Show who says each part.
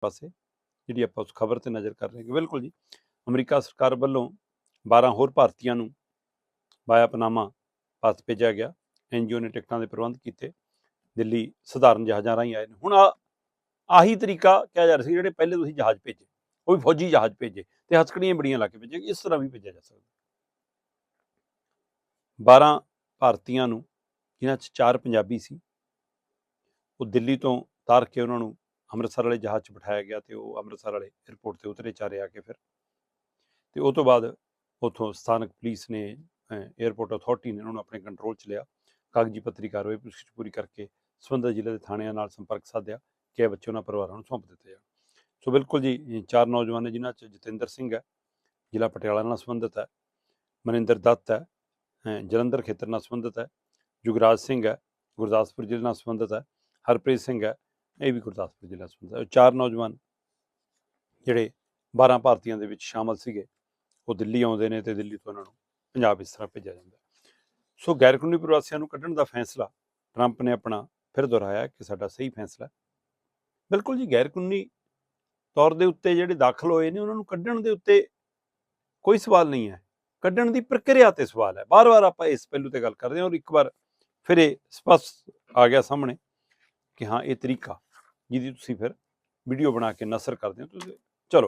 Speaker 1: ਪਾਸੇ, ਜਿਹੜੀ ਆਪਾਂ ਉਸ ਖਬਰ ਤੇ ਨਜ਼ਰ ਕਰ ਰਹੇ ਹਾਂ ਬਿਲਕੁਲ ਜੀ। ਅਮਰੀਕਾ ਸਰਕਾਰ ਵੱਲੋਂ 12 ਹੋਰ ਭਾਰਤੀਆਂ ਨੂੰ ਵਾਇਆ ਪਨਾਮਾ ਪਾਸ ਭੇਜਿਆ ਗਿਆ। ਐਨਜੀਓ ਨੇ ਟਿਕਟਾਂ ਦੇ ਪ੍ਰਬੰਧ ਕੀਤੇ। ਦਿੱਲੀ ਸਧਾਰਨ ਜਹਾਜ਼ਾਂ ਰਾਹੀਂ ਆਏ ਨੇ। ਹੁਣ ਆ, ਆਹੀ ਤਰੀਕਾ ਕਿਹਾ ਜਾ ਰਿਹਾ ਸੀ ਜਿਹੜੇ ਪਹਿਲੇ ਤੁਸੀਂ ਜਹਾਜ਼ ਭੇਜੇ। ਉਹ ਵੀ ਫੌਜੀ ਜਹਾਜ਼ ਭੇਜੇ ਤੇ ਹਸਕੜੀਆਂ ਬੜੀਆਂ ਲਾ ਕੇ ਭੇਜੇ ਇਸ ਤਰ੍ਹਾਂ ਵੀ ਭੇਜਿਆ ਜਾ ਸਕਦਾ। 12 ਭਾਰਤੀਆਂ ਨੂੰ, ਜਿਨ੍ਹਾਂ 'ਚ ਚਾਰ ਪੰਜਾਬੀ ਸੀ, ਉਹ ਦਿੱਲੀ ਤੋਂ ਤਾਰ ਕੇ ਉਹਨਾਂ ਨੂੰ ਅੰਮ੍ਰਿਤਸਰ ਵਾਲੇ ਜਹਾਜ਼ 'ਚ ਬਿਠਾਇਆ ਗਿਆ ਤੇ ਉਹ ਅੰਮ੍ਰਿਤਸਰ ਵਾਲੇ 에ਅਰਪੋਰਟ ਤੇ ਉਤਰੇ ਚਾਰੇ ਆ ਕੇ ਫਿਰ। ਤੇ ਉਹ ਤੋਂ ਬਾਅਦ ਉਥੋਂ ਸਥਾਨਕ ਪੁਲਿਸ ਨੇ 에ਅਰਪੋਰਟ ਅਥਾਰਟੀ ਨੇ ਉਹਨਾਂ ਨੂੰ ਆਪਣੇ ਕੰਟਰੋਲ 'ਚ ਲਿਆ। ਕਾਗਜ਼ੀ ਪੱਤਰੀ ਕਾਰਵਾਈ ਪੁਲਿਸ ਪੂਰੀ ਕਰਕੇ ਸੰਬੰਧਿਤ ਜ਼ਿਲ੍ਹੇ ਦੇ ਥਾਣਿਆਂ ਨਾਲ ਸੰਪਰਕ ਸਾਧਿਆ। ਕਿ ਇਹ ਬੱਚੇ ਉਹਨਾਂ ਪਰਿਵਾਰਾਂ ਨੂੰ ਸੌਂਪ ਦਿੱਤੇ ਜਾਣ ਸੋ ਬਿਲਕੁਲ ਜੀ ਚਾਰ ਨੌਜਵਾਨ ਨੇ ਜਿਨ੍ਹਾਂ 'ਚ ਜਤਿੰਦਰ ਸਿੰਘ ਹੈ, ਜ਼ਿਲ੍ਹਾ ਪਟਿਆਲਾ ਨਾਲ ਸੰਬੰਧਿਤ ਹੈ। ਮਨਿੰਦਰ ਦੱਤ ਹੈ ਜਲੰਧਰ ਖੇਤਰ ਨਾਲ ਸੰਬੰਧਿਤ ਹੈ। ਜੁਗਰਾਜ ਸਿੰਘ ਹੈ, ਗੁਰਦਾਸਪੁਰ ਜ਼ਿਲ੍ਹੇ ਨਾਲ ਸੰਬੰਧਿਤ ਹੈ। ਹਰਪ੍ਰੀਤ ਸਿੰਘ ਹੈ ਇਹ ਵੀ ਗੁਰਦਾਸਪੁਰ ਜ਼ਿਲ੍ਹਾ ਸੰਬੰਧਿਤ ਚਾਰ ਨੌਜਵਾਨ ਜਿਹੜੇ 12 ਭਾਰਤੀਆਂ ਦੇ ਵਿੱਚ ਸ਼ਾਮਲ ਸੀਗੇ, ਉਹ ਦਿੱਲੀ ਆਉਂਦੇ ਨੇ ਤੇ ਦਿੱਲੀ ਤੋਂ ਉਹਨਾਂ ਨੂੰ ਪੰਜਾਬ ਇਸ ਤਰ੍ਹਾਂ ਭੇਜਿਆ ਜਾਂਦਾ। ਸੋ ਗੈਰ ਕਾਨੂੰਨੀ ਪ੍ਰਵਾਸੀਆਂ ਨੂੰ ਕੱਢਣ ਦਾ ਫੈਸਲਾ ਟਰੰਪ ਨੇ ਆਪਣਾ ਫਿਰ ਦੁਹਰਾਇਆ ਕਿ ਸਾਡਾ ਸਹੀ ਫੈਸਲਾ ਬਿਲਕੁਲ ਜੀ ਗੈਰ ਕਾਨੂੰਨੀ ਤੌਰ ਦੇ ਉੱਤੇ ਜਿਹੜੇ ਦਾਖਲ ਹੋਏ ਨੇ, ਉਹਨਾਂ ਨੂੰ ਕੱਢਣ ਦੇ ਉੱਤੇ ਕੋਈ ਸਵਾਲ ਨਹੀਂ ਹੈ। ਕੱਢਣ ਦੀ ਪ੍ਰਕਿਰਿਆ ਤੇ ਸਵਾਲ ਹੈ। ਬਾਰ-ਬਾਰ ਆਪਾਂ ਇਸ ਪਹਿਲੂ ਤੇ ਗੱਲ ਕਰਦੇ ਹਾਂ ਔਰ ਇੱਕ ਵਾਰ ਫਿਰ ਇਹ ਸਪਸ਼ਟ ਆ ਗਿਆ ਸਾਹਮਣੇ ਕਿ ਹਾਂ, ਇਹ ਤਰੀਕਾ ਜਿਹਦੀ ਤੁਸੀਂ ਫਿਰ ਵੀਡੀਓ ਬਣਾ ਕੇ ਨਸਰ ਕਰਦੇ ਹੋ ਤੁਸੀਂ